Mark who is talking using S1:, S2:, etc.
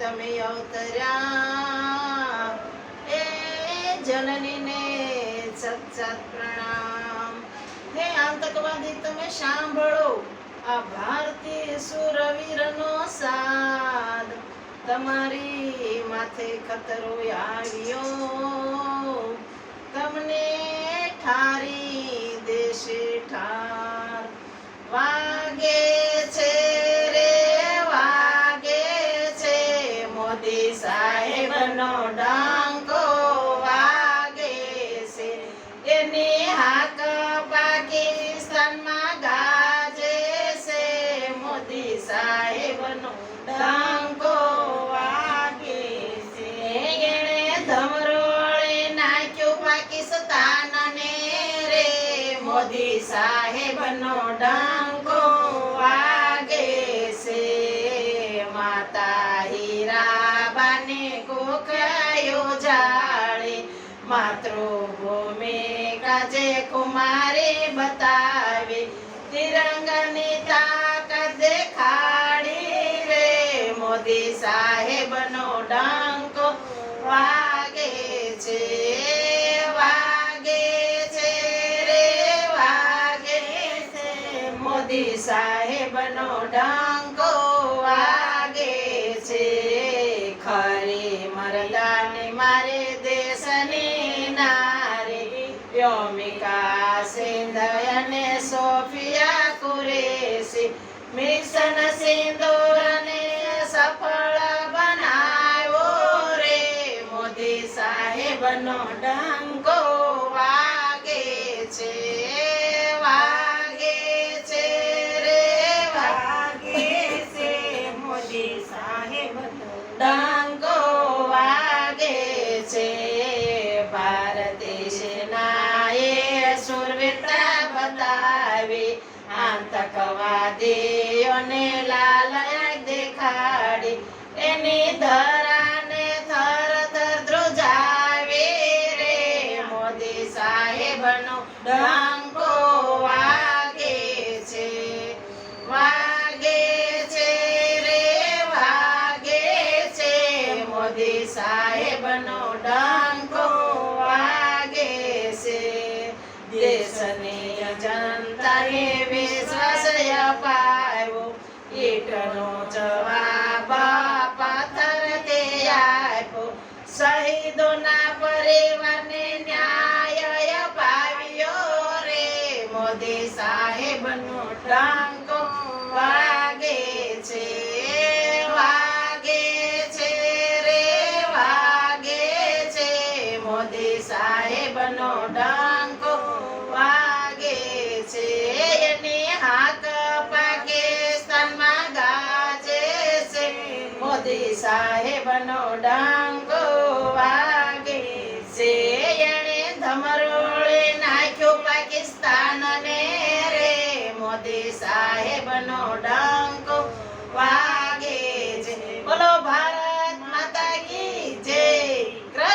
S1: તમે અવતર્યા. એ જનનીને સત સત પ્રણામ. હે આતંકવાદી, તમે સાંભળો. આ ભારતીય સુરવીરનો સાદ તમારી માથે ખતરો આવ્યો. તમને ઠારી દેશે ઠાર. વાગે મોદી સાહેબનો ડંકો વાગે છે. એની હાક પાકિસ્તાનમાં ગાજે છે. મોદી સાહેબનો ડંકો વાગે છે. એણે ધમરોળે નાખ્યું પાકિસ્તાનને રે. મોદી સાહેબનો ડંકો માતા હીરાબાને કોકયો જાળે, માતૃભૂમિ કાજે કુમારે બતાવે, તિરંગાની તાકાત દેખાડી રે. મોદી સાહેબનો ડંકો વાગે છે વાગે છે રે, વાગે છે. મોદી સાહેબનો ડંકો યોમિકા સિંધયને સોફિયા કુરેશી મિશન સિંદૂરને સફળ બનાવ્યો રે મોદી સાહેબનો ડંકો વાગે છે વાગે છે રે વાગે છે મોદી સાહેબનો ડંકો આતંકવાદીઓને લાલ દેખાડી. એની ધરાને થર થર ધ્રુજાવે રે. મોદી સાહેબનો ડંકો વાગે છે. વાગે છે રે, વાગે છે. મોદી સાહેબનો ડંકો વાગે છે. દેશની ઈટનો જવાબ પાથર તે આપ્યો. શહીદોના પરિવારને ન્યાય અપાવ્યો રે. મોદી સાહેબનો ડંકો વાગે છે વાગે છે રે, વાગે છે. મોદી સાહેબનો ડંકો સાહેબનો ડાંગો વાગે છે એણે ધમર